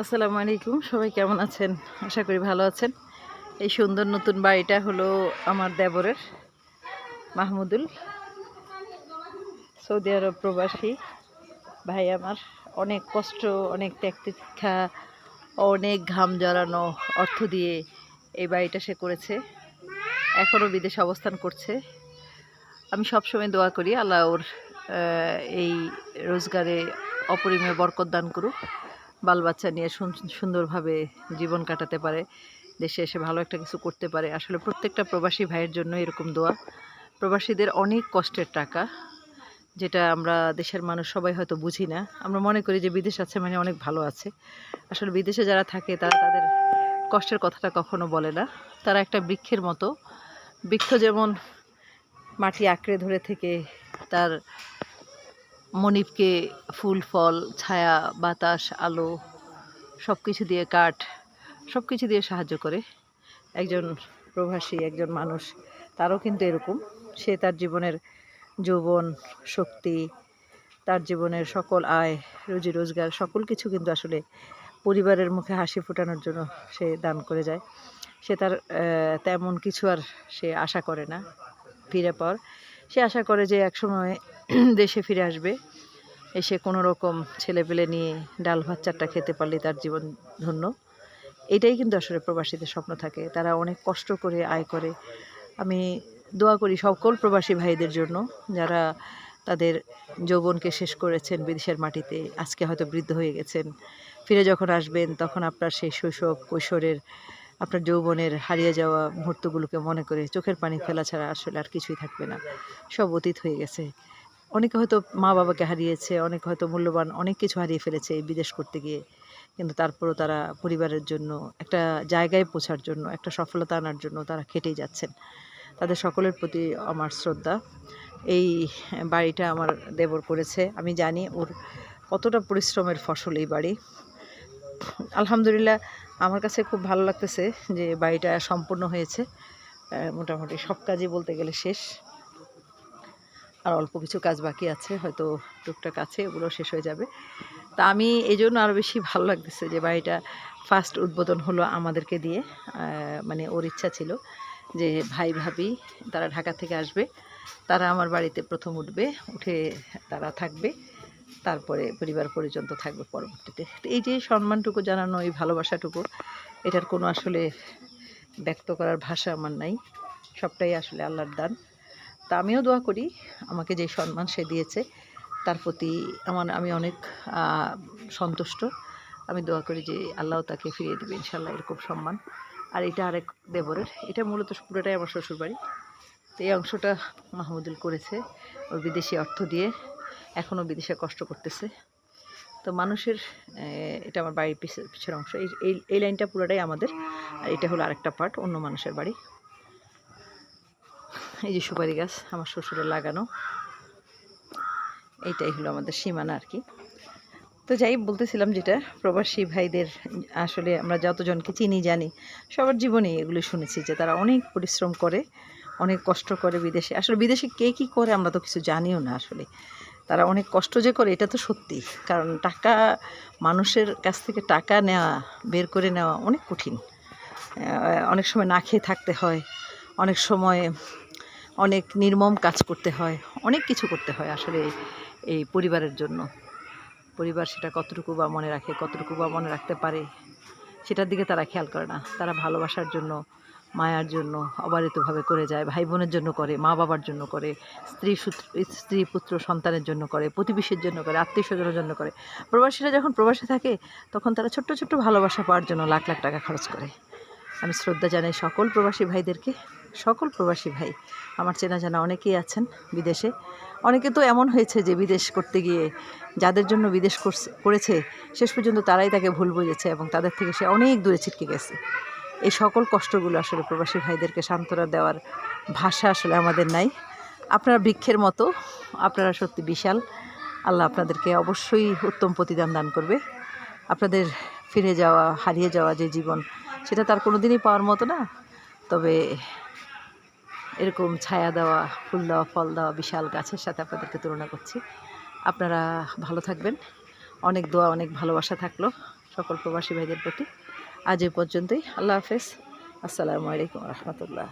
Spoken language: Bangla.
আসসালামু আলাইকুম, সবাই কেমন আছেন? আশা করি ভালো আছেন। এই সুন্দর নতুন বাড়িটা হলো আমার দেবরের, মাহমুদুল। সৌদি আরব প্রবাসী ভাই আমার। অনেক কষ্ট, অনেক ত্যাগতিক্ষা অনেক ঘাম জড়ানো অর্থ দিয়ে এই বাড়িটা সে করেছে। এখনও বিদেশে অবস্থান করছে। আমি সবসময় দোয়া করি আল্লাহ ওর এই রোজগারে অপরিমেয় বরকত দান করুক। বাল বাচ্চা নিয়ে সুন- সুন্দরভাবে জীবন কাটাতে পারে। দেশে এসে ভালো একটা কিছু করতে পারে। আসলে প্রত্যেকটা প্রবাসী ভাইয়ের জন্য এরকম দোয়া। প্রবাসীদের অনেক কষ্টের টাকা, যেটা আমরা দেশের মানুষ সবাই হয়তো বুঝি না। আমরা মনে করি যে বিদেশ আছে মানে অনেক ভালো আছে। আসলে বিদেশে যারা থাকে তারা তাদের কষ্টের কথাটা কখনো বলে না। তারা একটা বৃক্ষের মতো। বৃক্ষ যেমন মাটি আঁকড়ে ধরে থেকে তার মনিবকে ফুল, ফল, ছায়া, বাতাস, আলো সব কিছু দিয়ে কাঠ, সব কিছু দিয়ে সাহায্য করে। একজন প্রবাসী একজন মানুষ, তারও কিন্তু এরকম। সে তার জীবনের যৌবন, শক্তি, তার জীবনের সকল আয়, রুজি, রোজগার, সকল কিছু কিন্তু আসলে পরিবারের মুখে হাসি ফোটানোর জন্য সে দান করে যায়। সে তার তেমন কিছু আর সে আশা করে না। ফিরে পর সে আশা করে যে একসময় দেশে ফিরে আসবে। এসে কোনো রকম ছেলেপেলে নিয়ে ডাল ভাত চারটা খেতে পারলে তার জীবন ধন্য। এটাই কিন্তু আসলে প্রবাসীদের স্বপ্ন থাকে। তারা অনেক কষ্ট করে, আয় করে। আমি দোয়া করি সকল প্রবাসী ভাইদের জন্য যারা তাদের যৌবনকে শেষ করেছেন বিদেশের মাটিতে, আজকে হয়তো বৃদ্ধ হয়ে গেছেন। ফিরে যখন আসবেন, তখন আপনার সেই শৈশব, কৈশোরের, আপনার যৌবনের হারিয়ে যাওয়া মুহূর্তগুলোকে মনে করে চোখের পানি ফেলা ছাড়া আসলে আর কিছুই থাকবে না। সব অতীত হয়ে গেছে। অনেকে হয়তো মা বাবাকে হারিয়েছে, অনেকে হয়তো মূল্যবান অনেক কিছু হারিয়ে ফেলেছে এই বিদেশ করতে গিয়ে। কিন্তু তারপরও তারা পরিবারের জন্য, একটা জায়গায় পৌঁছার জন্য, একটা সফলতা আনার জন্য তারা খেটেই যাচ্ছেন। তাদের সকলের প্রতি আমার শ্রদ্ধা। এই বাড়িটা আমার দেবর করেছে। আমি জানি ওর কতটা পরিশ্রমের ফসল এই বাড়ি। আলহামদুলিল্লাহ, আমার কাছে খুব ভালো লাগতেছে যে বাড়িটা সম্পূর্ণ হয়েছে। মোটামুটি সব কাজই বলতে গেলে শেষ। আর অল্প কিছু কাজ বাকি আছে, হয়তো টুকটাক আছে ওগুলো শেষ হয়ে যাবে। তা আমি এই জন্য আরও বেশি ভালো লাগতেছে যে বাড়িটা ফার্স্ট উদ্বোধন হলো আমাদেরকে দিয়ে মানে ওর ইচ্ছা ছিল যে ভাই, ভাবি তারা ঢাকা থেকে আসবে, তারা আমার বাড়িতে প্রথম উঠবে, উঠে তারা থাকবে, তারপরে পরিবার পরিজন তো থাকবে পরবর্তীতে। এই যে সম্মানটুকু জানানো, এই ভালোবাসাটুকু, এটার কোনো আসলে ব্যক্ত করার ভাষা আমার নাই, সবটাই আসলে আল্লাহর দান। তা আমিও দোয়া করি, আমাকে যে সম্মান সে দিয়েছে, তার প্রতি আমার, আমি অনেক সন্তুষ্ট। আমি দোয়া করি যে আল্লাহ তাকে ফিরিয়ে দেবে ইনশাল্লাহ এরকম সম্মান। আর এটা আরেক দেবরের, এটা মূলত পুরোটাই আমার শ্বশুরবাড়ি। তো এই অংশটা মাহমুদুল করেছে, ওর বিদেশি অর্থ দিয়ে, এখনও বিদেশে কষ্ট করতেছে। তো মানুষের এটা আমার বাড়ির পিছের পিছের অংশ। এই, এই- এই লাইনটা পুরোটাই আমাদের। আর এটা হলো আরেকটা পার্ট, অন্য মানুষের বাড়ি। এই যে সুপারি গাছ আমার শ্বশুরের লাগানো, এইটাই হলো আমাদের সীমানা আর কি। তো যাই বলতেছিলাম যেটা, প্রবাসী ভাইদের আসলে আমরা যতজনকে চিনি, জানি, সবার জীবনে এগুলো শুনেছি যে তারা অনেক পরিশ্রম করে, অনেক কষ্ট করে বিদেশে। আসলে বিদেশে কে কী করে আমরা তো কিছু জানিও না আসলে। তারা অনেক কষ্ট যে করে, এটা তো সত্যি। কারণ টাকা, মানুষের কাছ থেকে টাকা নেওয়া, বের করে নেওয়া অনেক কঠিন। অনেক সময় না খেয়ে থাকতে হয়, অনেক সময় অনেক নির্মম কাজ করতে হয়, অনেক কিছু করতে হয় আসলে এই পরিবারের জন্য। পরিবার সেটা কতটুকু বা মনে রাখে, কতটুকু বা মনে রাখতে পারে, সেটার দিকে তারা খেয়াল করে না। তারা ভালোবাসার জন্য, মায়ার জন্য অবারিতভাবে করে যায় ভাই বোনের জন্য করে মা বাবার জন্য করে, স্ত্রী সূত্র স্ত্রী, পুত্র, সন্তানের জন্য করে, প্রতিবেশীর জন্য করে আত্মীয় স্বজনের জন্য করে। প্রবাসীরা যখন প্রবাসে থাকে, তখন তারা ছোট্ট ছোট্ট ভালোবাসা পাওয়ার জন্য লাখ লাখ টাকা খরচ করে। আমি শ্রদ্ধা জানাই সকল প্রবাসী ভাইদেরকে। সকল প্রবাসী ভাই। আমার চেনা জানা অনেকেই আছেন বিদেশে। অনেকে তো এমন হয়েছে যে বিদেশ করতে গিয়ে যাদের জন্য বিদেশ করছে, শেষ পর্যন্ত তারাই তাকে ভুল বুঝেছে এবং তাদের থেকে সে অনেক দূরে ছিটকে গেছে। এই সকল কষ্টগুলো আসলে প্রবাসী ভাইদেরকে সান্ত্বনা দেওয়ার ভাষা আসলে আমাদের নাই। আপনারা বৃক্ষের মতো, আপনারা সত্যি বিশাল। আল্লাহ আপনাদেরকে অবশ্যই উত্তম প্রতিদান দান করবে। আপনাদের ফিরে যাওয়া, হারিয়ে যাওয়া যে জীবন, সেটা তার কোনো দিনই পাওয়ার মতো না। তবে এরকম ছায়া দেওয়া, ফুল দেওয়া, ফল দেওয়া বিশাল গাছের সাথে আপনাদেরকে তুলনা করছি। আপনারা ভালো থাকবেন। অনেক দোয়া, অনেক ভালোবাসা থাকল সকল প্রবাসী ভাইদের প্রতি। আজ এ পর্যন্তই। আল্লাহ হাফেজ। আসসালামু আলাইকুম রহমতুল্লাহ।